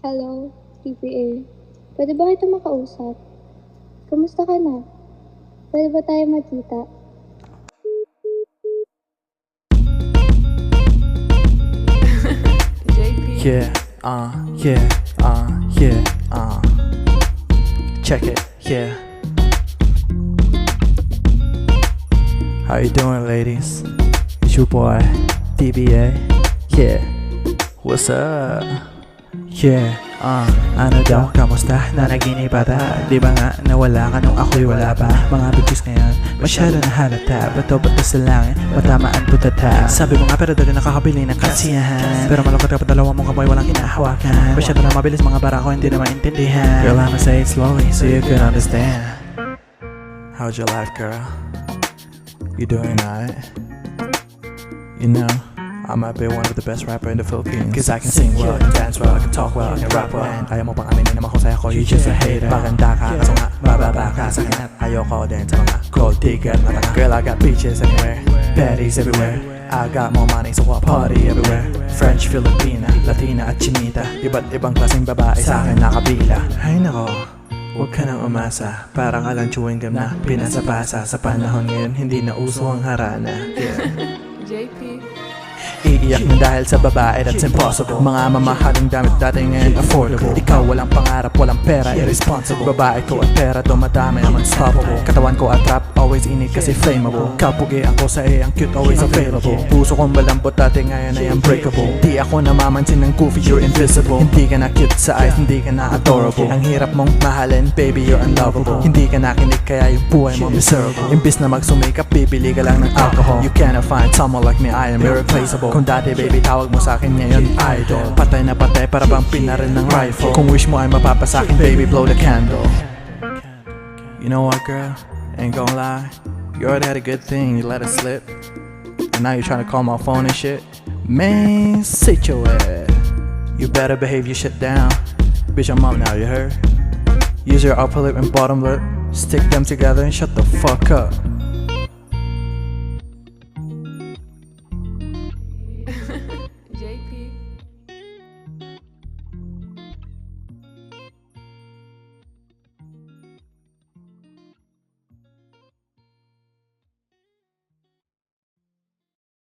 Hello, TPA. Pwede ba kita makausap? Kumusta ka na? Pwede ba tayo magkita? Yeah, uh, yeah, uh, yeah, uh. Check it, yeah. How you doing, ladies? It's your boy, DBA. Yeah, what's up? Yeah, uh, ano daw, kamusta? Nanaginip ata Di ba nga, nawala ka nung ako'y wala pa Mga bitches ngayon, masyado na halata. Bato bato sa langit, matamaan putata Sabi mo nga pero dali nakakabili ng kasiyahan. Pero malungkot kapag dalawa mong kamay walang kinahawakan Masyado na mabilis mga bara ko hindi na maintindihan. Girl, I'ma say it slowly so you can understand. How's your life, girl? You doing alright? You know, I might be one of the best rapper in the Philippines. Cause I can sing well, can dance well, Talk well, can rap well kaya mo pang aminin na mahusay ako, you just a hater. Maganda ka, kaso nga, bababa ka sa akin At ayoko din sa mga gold digger. Na tanga Girl, I got beaches anywhere, baddies everywhere. I got more money, so I party everywhere. French, Filipina, Latina at Chinita. Iba't ibang klaseng babae sa akin nakabila. Ay nako, Huwag ka nang umasa, parang alang chewing gum na. Pinasa-pasa Sa panahon ngayon, hindi na uso ang harana. Yeah. JP. Iiyak na dahil sa babae that's impossible. Mga mamahaling damit dati ngayon affordable. Ikaw walang pangarap, walang pera, irresponsible. Babae ko at pera, dumadami I'm unstoppable Katawan ko at rap, always init kasi flammable. Kapugi ako sa eh, ang cute, always available. Puso kong malambot dati ngayon ay unbreakable. Di ako namamansin ng goofy, you're invisible. Hindi ka na cute sa eyes, hindi ka na adorable. Ang hirap mong mahalin, baby, you're unlovable. Hindi ka nakinig kaya yung buhay mo miserable. Imbis na magsumikap, bibili ka lang ng alcohol. You cannot find someone like me, I am irreplaceable Kung dati baby tawag mo sa akin ngayon idol. Patay na patay para bang pinaril ng rifle. Kung wish mo ay mapapasakin baby blow the candle. You know what girl, ain't gonna lie. You already had a good thing, you let it slip. And now you're trying to call my phone and shit? Man, sit your ass. You better behave your shit down. Bitch I'm up now, you heard? Use your upper lip and bottom lip. Stick them together and shut the fuck up